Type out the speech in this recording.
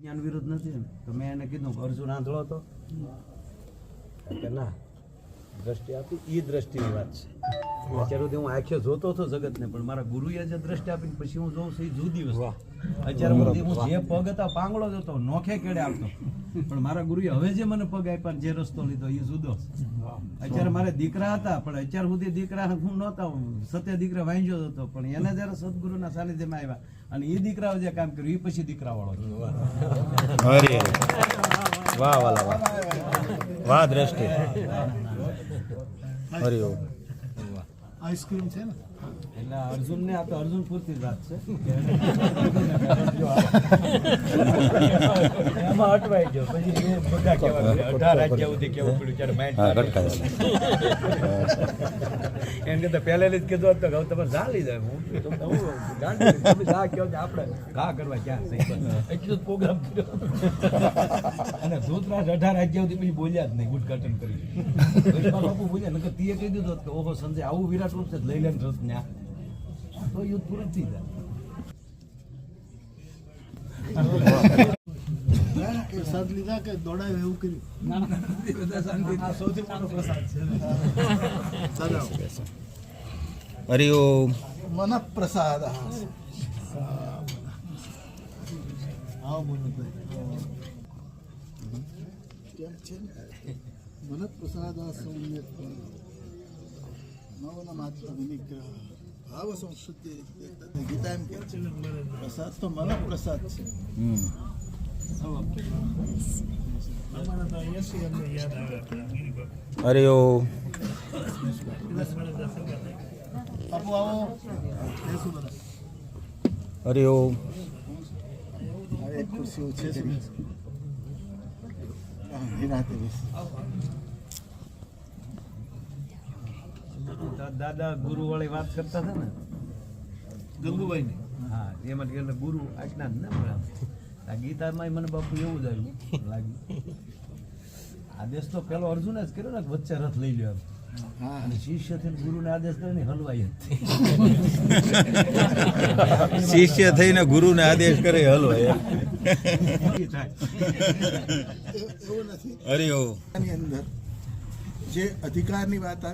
જ્ઞાન વિરુદ્ધ નથી ને તો મેં એને કીધું અર્જુન આંધળો હતો. કે ના દ્રષ્ટિ આપી એ દ્રષ્ટિની વાત છે. અત્યાર સુધી હું આંખે જોતો હતો જગતને પણ મારા ગુરુએ જે દ્રષ્ટિ આપી પછી હું જોઉં છું એ જુદી વસ્તુ. અત્યારે સુધી હું જે પગ હતા પાંગળો જ હતો નોખે કેડે આવતો. પણ મારા ગુરુએ હવે જે મને પગ આપ્યા જે રસ્તો લીધો એ જુદો. અત્યારે મારે દીકરા હતા પણ અત્યાર સુધી દીકરા હું નહોતા સત્ય દીકરા વાંચ્યો હતો પણ એને જયારે સદગુરુના સાનિધ્યમાં આવ્યા અને એ દીકરાઓ જે કામ કર્યું એ પછી દીકરા વાળો વાહ. વાહ વાહ. દ્રષ્ટિ. હરિ ઓમ આઈસ્ક્રીમ છે ને? એટલે અર્જુન ને આ તો અર્જુન પૂરતી જ વાત છે એમાં અટવાઈ ગયો. પછી એ બધા કહેવા અઢાર રાજ્ય સુધી કેવું પડ્યું? ત્યારે માઇન્ડ એમ કે પહેલેથી જ કીધું હતું તો હવે તમારે જા લઈ જાય હું. તમે જા કહો કે આપણે ઘા કરવા ક્યાં એટલું જ પ્રોગ્રામ કર્યો. અને ધૂતરાજ અઢાર રાજ્ય સુધી પછી બોલ્યા જ નહીં ઉદઘાટન કરી બાપુ બોલ્યા નકર તીએ કહી દીધું હોત કે ઓહો સંજય આવું વિરાટ રૂપ છે લઈ લે રથ ન્યા તો યુદ્ધ પૂરું થઈ જાય. પ્રસાદ લીધા કે દોડાય એવું કર્યું. સૌથી મોટો પ્રસાદ છે. હરિ ઓમ મન પ્રસાદ આવો કેમ છે મન પ્રસાદ સૌમ્ય નવન માત્ર વિનિગ્રહ. ભાવ સંસ્કૃતિ ગીતા એમ કે છે. પ્રસાદ તો પ્રસાદ છે. અરે ઓમ બાપુ આવો. ખુરશી ઓછી છે નિરાતે natin દા- દાદા ગુરુ વાળી વાત કરતા હતા ને? ગંગુભાઈ ને હા એમાં એટલે ગુરુ આજ્ઞા જ ને. આ ગીતામાં મને બાપુ એવું જ આવ્યું લાગ્યું. આદેશ તો પેલો અર્જુન જ કર્યો ને કે વચ્ચે રથ લઈ લ્યો અને શિષ્ય અને ગુરુ ગુરુને આદેશ કરે ને હલવાઈ શિષ્ય થઈને ગુરુને આદેશ કરે હલો ઓમ આની અંદર જે અધિકારની વાત